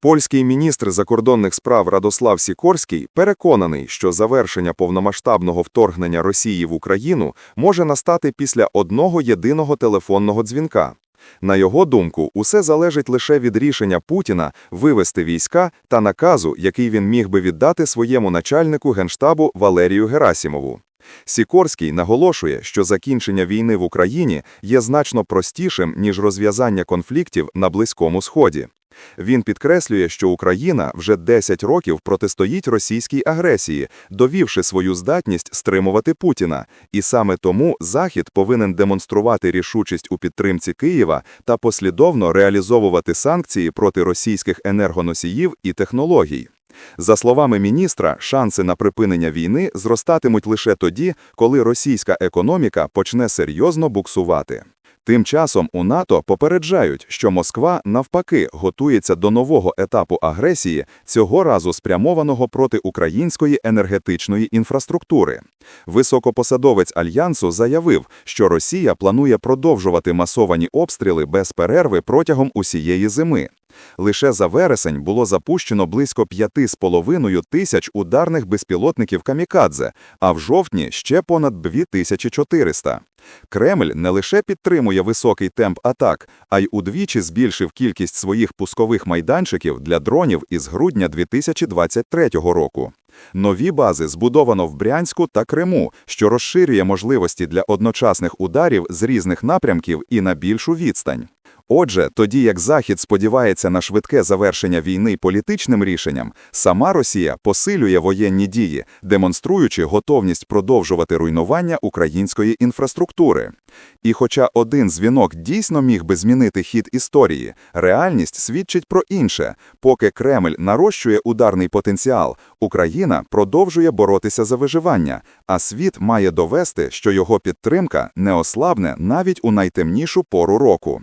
Польський міністр закордонних справ Радослав Сікорський переконаний, що завершення повномасштабного вторгнення Росії в Україну може настати після одного єдиного телефонного дзвінка. На його думку, усе залежить лише від рішення Путіна вивести війська та наказу, який він міг би віддати своєму начальнику генштабу Валерію Герасімову. Сікорський наголошує, що закінчення війни в Україні є значно простішим, ніж розв'язання конфліктів на Близькому Сході. Він підкреслює, що Україна вже 10 років протистоїть російській агресії, довівши свою здатність стримувати Путіна, і саме тому Захід повинен демонструвати рішучість у підтримці Києва та послідовно реалізовувати санкції проти російських енергоносіїв і технологій. За словами міністра, шанси на припинення війни зростатимуть лише тоді, коли російська економіка почне серйозно буксувати. Тим часом у НАТО попереджають, що Москва навпаки готується до нового етапу агресії, цього разу спрямованого проти української енергетичної інфраструктури. Високопосадовець альянсу заявив, що Росія планує продовжувати масовані обстріли без перерви протягом усієї зими. Лише за вересень було запущено близько 5,5 тисяч ударних безпілотників «Камікадзе», а в жовтні ще понад 2400. Кремль не лише підтримує високий темп атак, а й удвічі збільшив кількість своїх пускових майданчиків для дронів із грудня 2023 року. Нові бази збудовано в Брянську та Криму, що розширює можливості для одночасних ударів з різних напрямків і на більшу відстань. Отже, тоді як Захід сподівається на швидке завершення війни політичним рішенням, сама Росія посилює воєнні дії, демонструючи готовність продовжувати руйнування української інфраструктури. І хоча один дзвінок дійсно міг би змінити хід історії, реальність свідчить про інше. Поки Кремль нарощує ударний потенціал, Україна продовжує боротися за виживання, а світ має довести, що його підтримка не ослабне навіть у найтемнішу пору року.